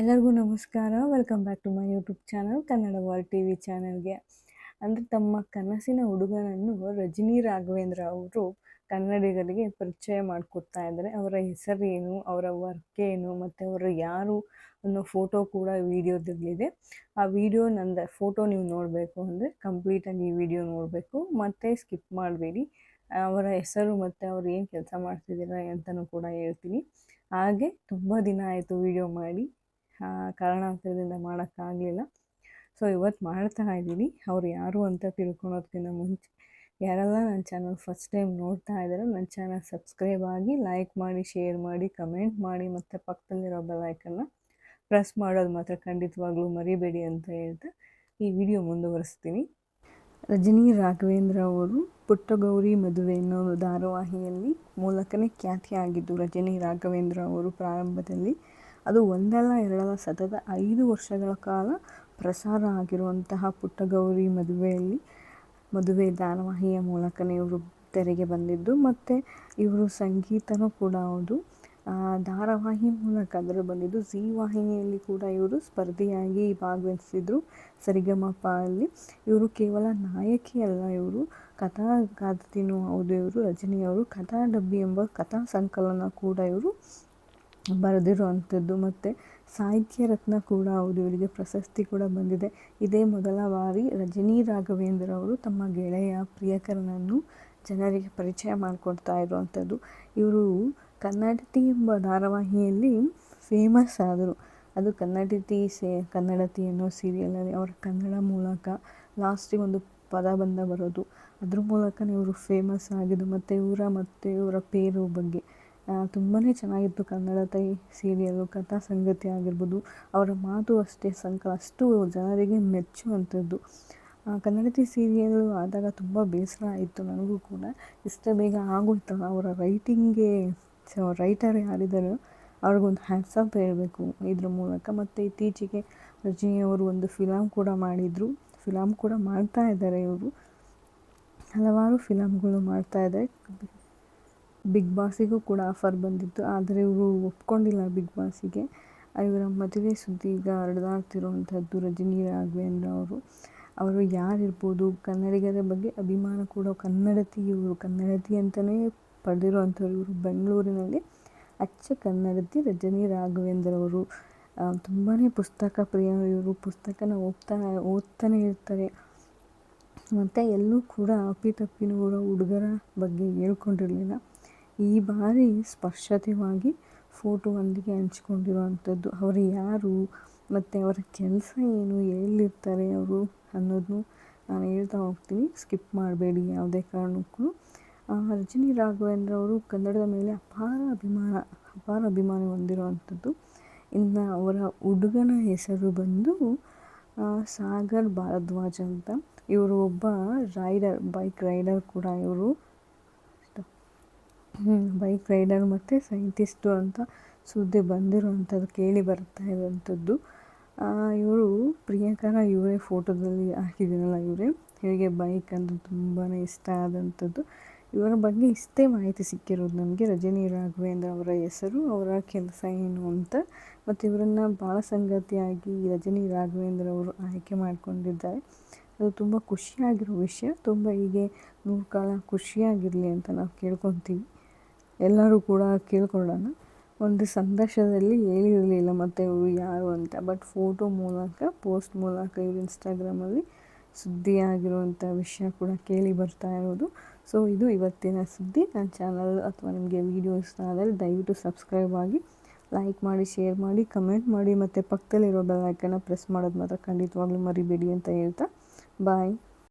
ಎಲ್ಲರಿಗೂ ನಮಸ್ಕಾರ. Welcome back to my YouTube channel Kannada world T V ಚಾನಲ್ಗೆ ಅಂದರೆ ತಮ್ಮ ಕನಸಿನ ಹುಡುಗನನ್ನು ರಜನಿ ರಾಘವೇಂದ್ರ ಅವರು ಕನ್ನಡಿಗರಿಗೆ ಪರಿಚಯ ಮಾಡಿಕೊಡ್ತಾ ಇದ್ದಾರೆ. ಅವರ ಹೆಸರೇನು ಅವರ ವರ್ಕ್ ಏನು, ಮತ್ತು ಅವರು ಯಾರು ಅನ್ನೋ ಫೋಟೋ ಕೂಡ ವಿಡಿಯೋದಲ್ಲಿದೆ. ಆ ವಿಡಿಯೋ ನಂದ ಫೋಟೋ ನೀವು ನೋಡಬೇಕು ಅಂದರೆ ಕಂಪ್ಲೀಟಾಗಿ ಈ ವಿಡಿಯೋ ನೋಡಬೇಕು. ಮತ್ತು ಸ್ಕಿಪ್ ಮಾಡಬೇಡಿ. ಅವರ ಹೆಸರು ಮತ್ತು ಅವ್ರು ಏನು ಕೆಲಸ ಮಾಡ್ತಿದ್ದೀರಾ ಅಂತಲೂ ಕೂಡ ಹೇಳ್ತೀನಿ. ಹಾಗೆ ತುಂಬ ದಿನ ಆಯಿತು ವಿಡಿಯೋ ಮಾಡಿ. ಕಾರಣಾಂತರದಿಂದ ಮಾಡೋಕ್ಕಾಗಲಿಲ್ಲ ಸೊ ಇವತ್ತು ಮಾಡ್ತಾ ಇದ್ದೀನಿ. ಅವ್ರು ಯಾರು ಅಂತ ತಿಳ್ಕೊಳೋದಕ್ಕಿಂತ ಮುಂಚೆ ಯಾರೆಲ್ಲ ನನ್ನ ಚಾನಲ್ ಫಸ್ಟ್ ಟೈಮ್ ನೋಡ್ತಾ ಇದ್ದಾರೆ, ನನ್ನ ಚಾನಲ್ ಸಬ್ಸ್ಕ್ರೈಬ್ ಆಗಿ ಲೈಕ್ ಮಾಡಿ ಶೇರ್ ಮಾಡಿ ಕಮೆಂಟ್ ಮಾಡಿ, ಮತ್ತು ಪಕ್ಕದಲ್ಲಿರೋ ಬೆಲೈಕನ್ನು ಪ್ರೆಸ್ ಮಾಡೋದು ಮಾತ್ರ ಖಂಡಿತವಾಗ್ಲೂ ಮರಿಬೇಡಿ ಅಂತ ಹೇಳ್ತಾ ಈ ವಿಡಿಯೋ ಮುಂದುವರಿಸ್ತೀನಿ. ರಜನಿ ರಾಘವೇಂದ್ರ ಅವರು ಪುಟ್ಟಗೌರಿ ಮದುವೆ ಅನ್ನೋ ಧಾರಾವಾಹಿಯಲ್ಲಿ ಮೂಲಕನೇ ಖ್ಯಾತಿಯಾಗಿದ್ದು ರಜನಿ ರಾಘವೇಂದ್ರ ಅವರು ಪ್ರಾರಂಭದಲ್ಲಿ ಅದು ಒಂದಲ್ಲ ಎರಡಲ್ಲ ಸತತ ಐದು ವರ್ಷಗಳ ಕಾಲ ಪ್ರಸಾರ ಆಗಿರುವಂತಹ ಪುಟ್ಟಗೌರಿ ಮದುವೆಯಲ್ಲಿ ಮದುವೆ ಧಾರಾವಾಹಿಯ ಮೂಲಕನೇ ಇವರು ತೆರೆಗೆ ಬಂದಿದ್ದು ಮತ್ತು ಇವರು ಸಂಗೀತನೂ ಕೂಡ ಹೌದು. ಧಾರಾವಾಹಿ ಮೂಲಕ ಅದರ ಬಂದಿದ್ದು ಝೀ ವಾಹಿನಿಯಲ್ಲಿ ಕೂಡ ಇವರು ಸ್ಪರ್ಧೆಯಾಗಿ ಭಾಗವಹಿಸಿದ್ರು ಸರಿಗಮಪ ಅಲ್ಲಿ ಇವರು ಕೇವಲ ನಾಯಕಿ ಅಲ್ಲ, ಇವರು ಕಥಾಗಾತಿನೂ ಹೌದು, ಇವರು ರಜನಿಯವರು ಕಥಾ ಡಬ್ಬಿ ಎಂಬ ಕಥಾ ಸಂಕಲನ ಕೂಡ ಇವರು ಬರೆದಿರುವಂಥದ್ದು ಮತ್ತು ಸಾಹಿತ್ಯ ರತ್ನ ಕೂಡ ಹೌದು, ಇವರಿಗೆ ಪ್ರಶಸ್ತಿ ಕೂಡ ಬಂದಿದೆ. ಇದೇ ಮೊದಲ ಬಾರಿ ರಜನಿ ರಾಘವೇಂದ್ರ ಅವರು ತಮ್ಮ ಗೆಳೆಯ ಪ್ರಿಯಕರನನ್ನು ಜನರಿಗೆ ಪರಿಚಯ ಮಾಡಿಕೊಡ್ತಾ ಇರುವಂಥದ್ದು. ಇವರು ಕನ್ನಡತಿ ಎಂಬ ಧಾರಾವಾಹಿಯಲ್ಲಿ ಫೇಮಸ್ ಆದರು. ಅದು ಕನ್ನಡತಿ ಸೇ, ಕನ್ನಡತಿ ಅನ್ನೋ ಸೀರಿಯಲಲ್ಲಿ ಅವರ ಕನ್ನಡ ಮೂಲಕ ಲಾಸ್ಟಿಗೆ ಒಂದು ಪದ ಬಂದ ಬರೋದು. ಅದ್ರ ಮೂಲಕನೇ ಇವರು ಫೇಮಸ್ ಆಗಿದ್ದು, ಮತ್ತು ಇವರ ಮತ್ತು ಇವರ ಪೇರು ಬಗ್ಗೆ. ತುಂಬಾ ಚೆನ್ನಾಗಿತ್ತು ಕನ್ನಡ ತಾಯಿ ಸೀರಿಯಲ್ಲು ಕಥಾ ಸಂಗತಿ ಆಗಿರ್ಬೋದು. ಅವರ ಮಾತು ಅಷ್ಟೇ ಸಂಕ ಅಷ್ಟು ಜನರಿಗೆ ಮೆಚ್ಚುವಂಥದ್ದು. ಕನ್ನಡತಿ ಸೀರಿಯಲ್ಲು ಆದಾಗ ತುಂಬ ಬೇಸರ ಆಯಿತು ನನಗೂ ಕೂಡ. ಇಷ್ಟ ಬೇಗ ಆಗೋಯ್ತಲ್ಲ ಅವರ ರೈಟಿಂಗ್ಗೆ ರೈಟರ್ ಯಾರಿದ್ದಾರೋ ಅವ್ರಿಗೊಂದು ಹ್ಯಾಟ್ಸಪ್ ಹೇಳಬೇಕು ಇದ್ರ ಮೂಲಕ. ಮತ್ತು ಇತ್ತೀಚೆಗೆ ರಜನಿಯವರು ಒಂದು ಫಿಲಮ್ ಕೂಡ ಮಾಡಿದರು. ಫಿಲಮ್ ಕೂಡ ಮಾಡ್ತಾ ಇದ್ದಾರೆ ಇವರು. ಹಲವಾರು ಫಿಲಮ್ಗಳು ಮಾಡ್ತಾ ಇದ್ದಾರೆ. ಬಿಗ್ ಬಾಸಿಗೂ ಕೂಡ ಆಫರ್ ಬಂದಿತ್ತು. ಆದರೆ ಇವರು ಒಪ್ಕೊಂಡಿಲ್ಲ ಬಿಗ್ ಬಾಸಿಗೆ. ಇವರ ಮದುವೆ ಸುದ್ದಿ ಈಗ ಹರಿದಾಡ್ತಿರುವಂಥದ್ದು ರಜನಿ ರಾಘವೇಂದ್ರ ಅವರು. ಅವರು ಯಾರಿರ್ಬೋದು? ಕನ್ನಡಿಗರ ಬಗ್ಗೆ ಅಭಿಮಾನ ಕೂಡ ಕನ್ನಡತಿ. ಇವರು ಕನ್ನಡತಿ ಅಂತಲೇ ಪಡೆದಿರುವಂಥವ್ರು ಇವರು ಬೆಂಗಳೂರಿನಲ್ಲಿ. ಅಚ್ಚ ಕನ್ನಡತಿ ರಜನಿ ರಾಘವೇಂದ್ರ ಅವರು. ತುಂಬಾ ಪುಸ್ತಕ ಪ್ರಿಯ ಇವರು. ಪುಸ್ತಕನ ಓದ್ತಾ ಓದ್ತಾನೆ ಇರ್ತಾರೆ. ಮತ್ತು ಎಲ್ಲೂ ಕೂಡ ಅಪ್ಪಿತಪ್ಪಿನೂ ಹುಡುಗರ ಬಗ್ಗೆ ಹೇಳ್ಕೊಂಡಿರಲಿಲ್ಲ. ಈ ಬಾರಿ ಸ್ಪಷ್ಟತೆಯಾಗಿ ಫೋಟೋವೊಂದಿಗೆ ಹಂಚ್ಕೊಂಡಿರುವಂಥದ್ದು. ಅವರು ಯಾರು? ಮತ್ತು ಅವರ ಕೆಲಸ ಏನು? ಎಲ್ಲಿರ್ತಾರೆ ಅವರು ಅನ್ನೋದನ್ನು ನಾನು ಹೇಳ್ತಾ ಹೋಗ್ತೀನಿ. ಸ್ಕಿಪ್ ಮಾಡಬೇಡಿ ಯಾವುದೇ ಕಾರಣಕ್ಕೂ. ರಜನಿ ರಾಘವೇಂದ್ರ ಅವರು ಕನ್ನಡದ ಮೇಲೆ ಅಪಾರ ಅಭಿಮಾನ ಅಪಾರ ಅಭಿಮಾನ ಹೊಂದಿರುವಂಥದ್ದು. ಇನ್ನು ಅವರ ಹುಡುಗನ ಹೆಸರು ಬಂದು ಸಾಗರ್ ಭಾರದ್ವಾಜ್ ಅಂತ. ಇವರು ಒಬ್ಬ ರೈಡರ್ ಬೈಕ್ ರೈಡರ್ ಕೂಡ ಇವರು. ಬೈಕ್ ರೈಡರ್ ಮತ್ತು ಸೈಂಟಿಸ್ಟು ಅಂತ ಸುದ್ದಿ ಬಂದಿರುವಂಥದ್ದು, ಕೇಳಿ ಬರ್ತಾ ಇರುವಂಥದ್ದು. ಇವರು ಪ್ರಿಯಾಂಕರ ಇವರೇ ಫೋಟೋದಲ್ಲಿ ಹಾಕಿದ್ದೀನಲ್ಲ ಇವರೇ? ಇವರಿಗೆ ಬೈಕ್ ಅಂದರೆ ತುಂಬಾ ಇಷ್ಟ ಆದಂಥದ್ದು. ಇವರ ಬಗ್ಗೆ ಇಷ್ಟೇ ಮಾಹಿತಿ ಸಿಕ್ಕಿರೋದು ನಮಗೆ ರಜನಿ ರಾಘವೇಂದ್ರ ಅವರ ಹೆಸರು, ಅವರ ಕೆಲಸ ಏನು ಅಂತ. ಮತ್ತು ಇವರನ್ನು ಭಾಳ ಸಂಗತಿಯಾಗಿ ರಜನಿ ರಾಘವೇಂದ್ರ ಅವರು ಆಯ್ಕೆ ಮಾಡಿಕೊಂಡಿದ್ದಾರೆ. ಅದು ತುಂಬ ಖುಷಿಯಾಗಿರೋ ವಿಷಯ. ತುಂಬ ಹೀಗೆ ನೂರು ಕಾಲ ಖುಷಿಯಾಗಿರಲಿ ಅಂತ ನಾವು ಕೇಳ್ಕೊತೀವಿ. ಎಲ್ಲರೂ ಕೂಡ ಕೇಳ್ಕೊಳ್ಳೋಣ. ಒಂದು ಸಂದರ್ಶನದಲ್ಲಿ ಹೇಳಿರಲಿಲ್ಲ ಮತ್ತು ಯಾರು ಅಂತ. ಬಟ್ ಫೋಟೋ ಮೂಲಕ ಪೋಸ್ಟ್ ಮೂಲಕ ಇವರು ಇನ್ಸ್ಟಾಗ್ರಾಮಲ್ಲಿ ಸುದ್ದಿಯಾಗಿರುವಂಥ ವಿಷಯ ಕೂಡ ಕೇಳಿ ಬರ್ತಾ ಇರೋದು. ಸೊ ಇದು ಇವತ್ತಿನ ಸುದ್ದಿ. ನನ್ನ ಚಾನಲ್ ಅಥವಾ ನಿಮಗೆ ವೀಡಿಯೋ ಇಷ್ಟ ಆದರೆ ದಯವಿಟ್ಟು ಸಬ್ಸ್ಕ್ರೈಬ್ ಆಗಿ ಲೈಕ್ ಮಾಡಿ ಶೇರ್ ಮಾಡಿ ಕಮೆಂಟ್ ಮಾಡಿ, ಮತ್ತು ಪಕ್ಕದಲ್ಲಿರೋ ಬೆಲ್ ಐಕನ್ನ ಪ್ರೆಸ್ ಮಾಡೋದು ಮಾತ್ರ ಖಂಡಿತವಾಗ್ಲೂ ಮರಿಬೇಡಿ ಅಂತ ಹೇಳ್ತಾ. ಬಾಯ್